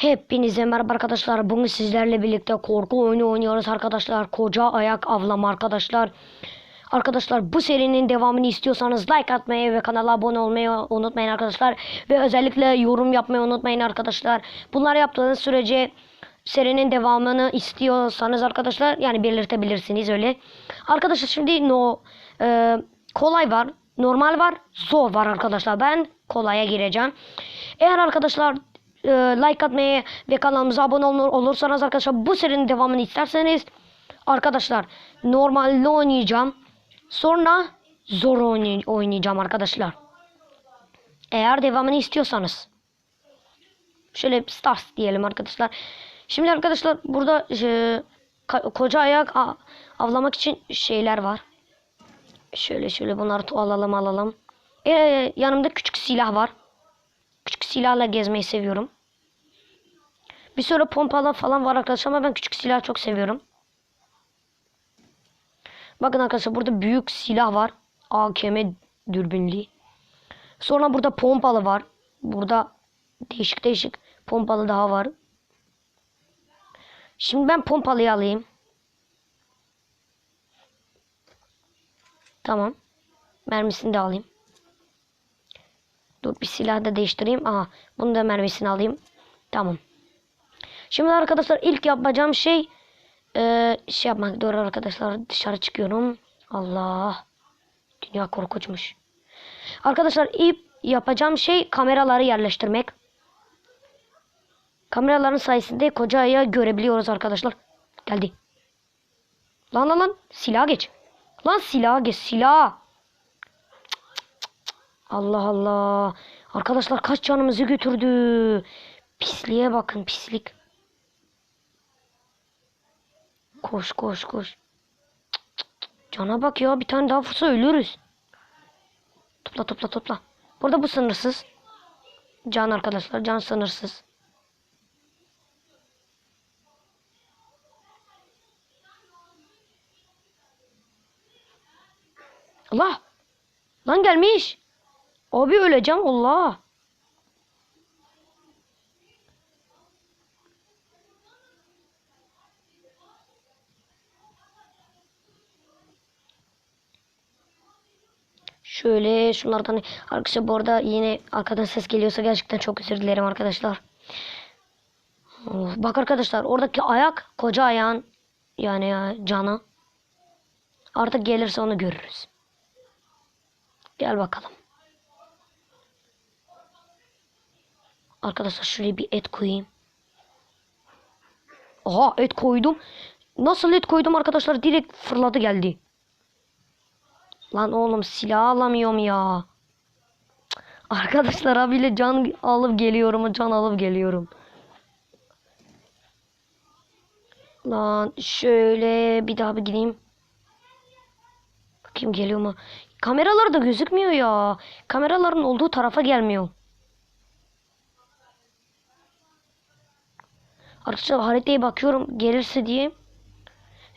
Hepinize merhaba arkadaşlar. Bugün sizlerle birlikte korku oyunu oynuyoruz arkadaşlar. Koca ayak avlama arkadaşlar. Arkadaşlar bu serinin devamını istiyorsanız like atmayı ve kanala abone olmayı unutmayın arkadaşlar. Ve özellikle yorum yapmayı unutmayın arkadaşlar. Bunları yaptığınız sürece serinin devamını istiyorsanız arkadaşlar yani belirtebilirsiniz öyle. Arkadaşlar şimdi no e, kolay var, normal var, zor var arkadaşlar. Ben kolaya gireceğim. Eğer arkadaşlar e, like atmayı ve kanalımıza abone ol- olursanız arkadaşlar bu serinin devamını isterseniz arkadaşlar normalde oynayacağım. Sonra zor oynay- oynayacağım arkadaşlar. Eğer devamını istiyorsanız. Şöyle stars diyelim arkadaşlar. Şimdi arkadaşlar burada e, koca ayak avlamak için şeyler var. Şöyle şöyle bunları alalım alalım. E, yanımda küçük silah var. Küçük silahla gezmeyi seviyorum. Bir sürü pompalı falan var arkadaşlar ama ben küçük silah çok seviyorum. Bakın arkadaşlar burada büyük silah var. AKM dürbünlü. Sonra burada pompalı var. Burada değişik değişik pompalı daha var. Şimdi ben pompalıyı alayım. Tamam. Mermisini de alayım. Dur bir silah da değiştireyim. Aha bunu da mermisini alayım. Tamam. Şimdi arkadaşlar ilk yapacağım şey eee, şey yapmak. Dur arkadaşlar dışarı çıkıyorum. Allah. Dünya korkunçmuş. Arkadaşlar ilk yapacağım şey kameraları yerleştirmek. Kameraların sayesinde koca ayağı görebiliyoruz arkadaşlar. Geldi. Lan lan lan silah geç. Lan silah geç silah. Allah Allah. Arkadaşlar kaç canımızı götürdü. Pisliğe bakın pislik. Koş koş koş. Cana bak ya bir tane daha vursa ölürüz. Topla topla topla. Burada bu sınırsız. Can arkadaşlar can sınırsız. Allah. Lan gelmiş. Abi öleceğim Allah. Şöyle şunlardan arkadaşlar bu arada yine arkadan ses geliyorsa gerçekten çok özür dilerim arkadaşlar. Of, bak arkadaşlar oradaki ayak koca ayağın yani ya, canı. Artık gelirse onu görürüz. Gel bakalım. Arkadaşlar şuraya bir et koyayım. Aha et koydum. Nasıl et koydum arkadaşlar direkt fırladı geldi. Lan oğlum silah alamıyorum ya. Arkadaşlar abiyle can alıp geliyorum can alıp geliyorum. Lan şöyle bir daha bir gideyim. Bakayım geliyor mu? Kameralar da gözükmüyor ya. Kameraların olduğu tarafa gelmiyor. Arkadaşlar haritaya bakıyorum gelirse diye.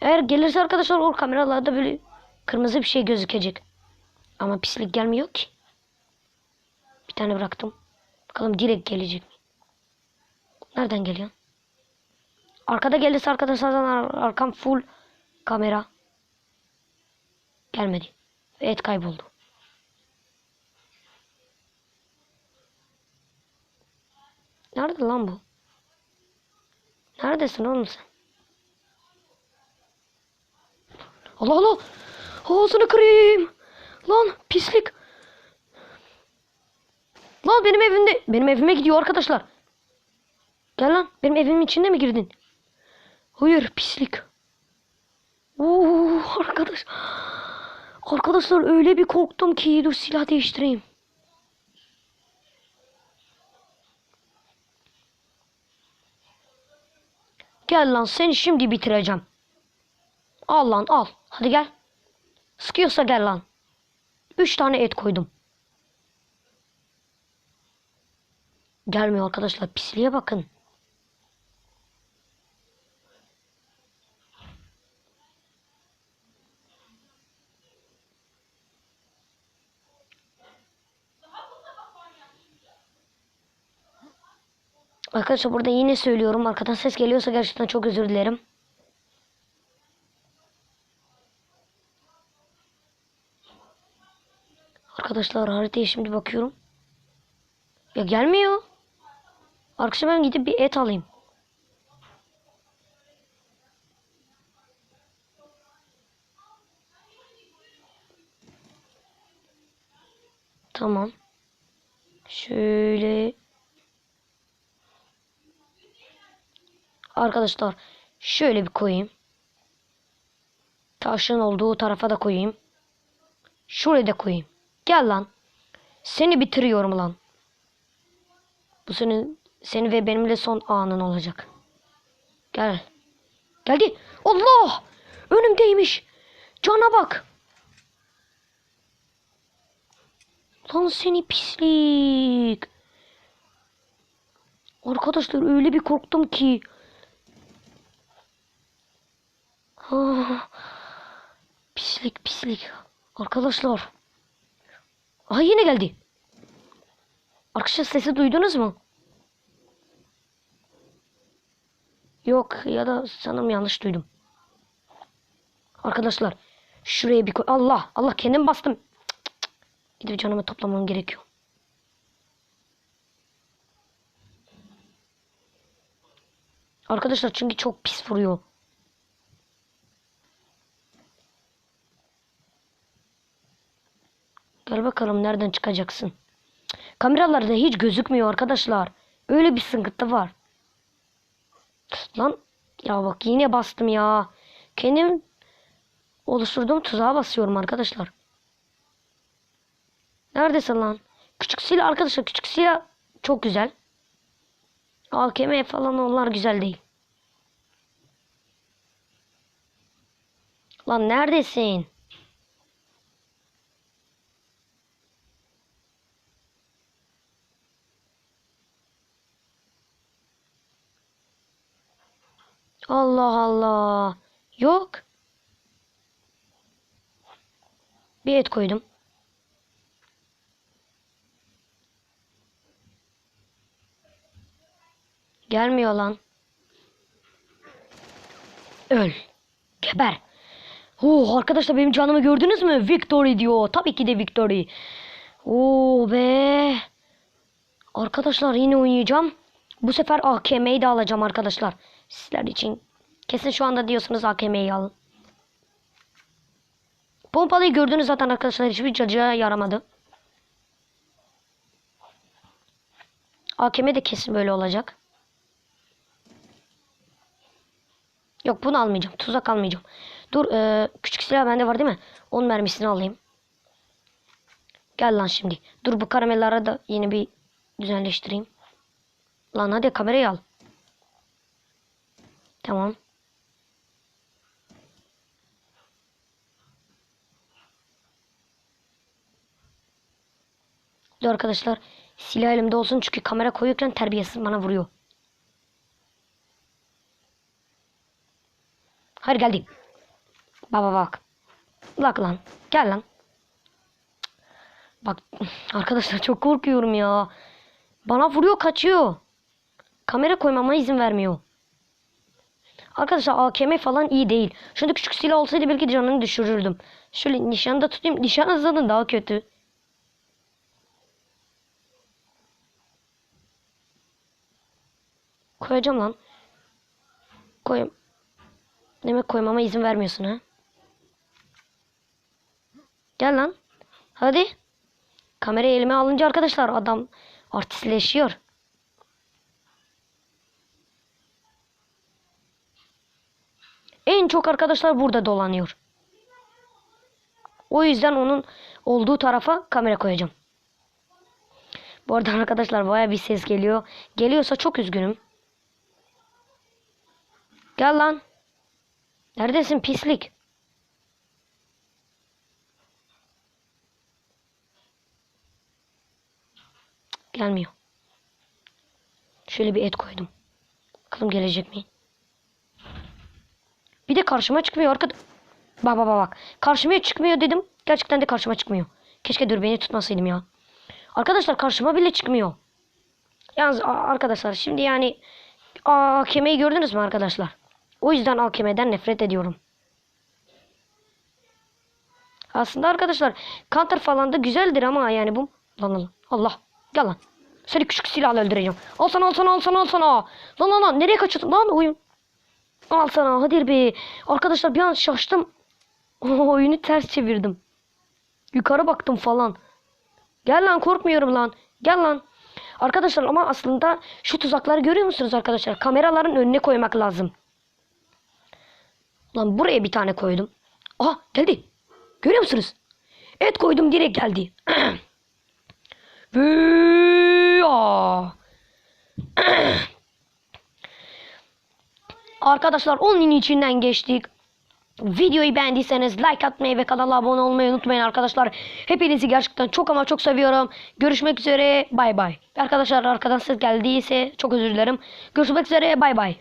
Eğer gelirse arkadaşlar o kameralarda böyle kırmızı bir şey gözükecek. Ama pislik gelmiyor ki. Bir tane bıraktım. Bakalım direkt gelecek mi? Nereden geliyor? Arkada gelirse arkadaşlardan ar- arkam full kamera. Gelmedi. Ve et kayboldu. Nerede lan bu? Neredesin oğlum sen? Allah Allah! Ağzını kırayım! Lan pislik! Lan benim evimde, benim evime gidiyor arkadaşlar. Gel lan, benim evimin içinde mi girdin? Hayır, pislik. Oo, arkadaş. Arkadaşlar öyle bir korktum ki dur silah değiştireyim. Gel lan seni şimdi bitireceğim. Al lan al. Hadi gel. Sıkıyorsa gel lan. Üç tane et koydum. Gelmiyor arkadaşlar. Pisliğe bakın. Arkadaşlar burada yine söylüyorum. Arkadan ses geliyorsa gerçekten çok özür dilerim. Arkadaşlar haritaya şimdi bakıyorum. Ya gelmiyor. Arkadaşlar ben gidip bir et alayım. Tamam. Şöyle. Arkadaşlar şöyle bir koyayım. Taşın olduğu tarafa da koyayım. Şuraya da koyayım. Gel lan. Seni bitiriyorum lan. Bu senin seni ve benimle son anın olacak. Gel. Geldi. Allah! Önümdeymiş. Cana bak. Lan seni pislik. Arkadaşlar öyle bir korktum ki. Ah, pislik pislik. Arkadaşlar. Aha yine geldi. Arkadaşlar sesi duydunuz mu? Yok ya da sanırım yanlış duydum. Arkadaşlar şuraya bir koy. Allah Allah kendim bastım. Gidip canımı toplamam gerekiyor. Arkadaşlar çünkü çok pis vuruyor. Gel bakalım nereden çıkacaksın. Kameralarda hiç gözükmüyor arkadaşlar. Öyle bir sıkıntı var. Lan ya bak yine bastım ya. Kendim oluşturduğum tuzağa basıyorum arkadaşlar. Neredesin lan? Küçük silah arkadaşlar küçük silah çok güzel. AKM falan onlar güzel değil. Lan neredesin? Allah Allah. Yok. Bir et koydum. Gelmiyor lan. Öl. Geber. Oh arkadaşlar benim canımı gördünüz mü? Victory diyor. Tabii ki de victory. Oo be. Arkadaşlar yine oynayacağım. Bu sefer AKM'yi de alacağım arkadaşlar. Sizler için. Kesin şu anda diyorsunuz AKM'yi alın. Pompalıyı gördünüz zaten arkadaşlar. Hiçbir cacığa yaramadı. AKM de kesin böyle olacak. Yok bunu almayacağım. Tuzak almayacağım. Dur e, küçük silah bende var değil mi? 10 mermisini alayım. Gel lan şimdi. Dur bu karamellara da yeni bir düzenleştireyim. Lan hadi kamerayı al. Tamam. Dur arkadaşlar. Silah elimde olsun çünkü kamera koyuyorken terbiyesiz bana vuruyor. Hayır geldi. Baba bak. Bak lan. Gel lan. Bak arkadaşlar çok korkuyorum ya. Bana vuruyor kaçıyor. Kamera koymama izin vermiyor. Arkadaşlar AKM falan iyi değil. Şurada küçük silah olsaydı belki canını düşürürdüm. Şöyle nişanda tutayım. Nişan hızının daha kötü. Koyacağım lan. Koy. Demek koymama izin vermiyorsun ha. Gel lan. Hadi. Kamerayı elime alınca arkadaşlar adam artistleşiyor. En çok arkadaşlar burada dolanıyor. O yüzden onun olduğu tarafa kamera koyacağım. Bu arada arkadaşlar baya bir ses geliyor. Geliyorsa çok üzgünüm. Gel lan. Neredesin pislik? Gelmiyor. Şöyle bir et koydum. Bakalım gelecek mi? Bir de karşıma çıkmıyor arkada. Bak bak bak. Karşıma çıkmıyor dedim. Gerçekten de karşıma çıkmıyor. Keşke dürbeni tutmasaydım ya. Arkadaşlar karşıma bile çıkmıyor. Yalnız arkadaşlar şimdi yani AKM'yi gördünüz mü arkadaşlar? O yüzden AKM'den nefret ediyorum. Aslında arkadaşlar counter falan da güzeldir ama yani bu lan lan. Allah gel. Seni küçük silahla öldüreceğim. Al sana al sana al sana al sana. Lan lan lan nereye kaçıyorsun lan oyun. Al sana hadi be. Arkadaşlar bir an şaştım. Oyunu ters çevirdim. Yukarı baktım falan. Gel lan korkmuyorum lan. Gel lan. Arkadaşlar ama aslında şu tuzakları görüyor musunuz arkadaşlar? Kameraların önüne koymak lazım. Lan buraya bir tane koydum. Aha geldi. Görüyor musunuz? Evet koydum direkt geldi. Ve ya. Arkadaşlar onun içinden geçtik. Videoyu beğendiyseniz like atmayı ve kanala abone olmayı unutmayın arkadaşlar. Hepinizi gerçekten çok ama çok seviyorum. Görüşmek üzere bay bay. Arkadaşlar arkadan ses geldiyse çok özür dilerim. Görüşmek üzere bay bay.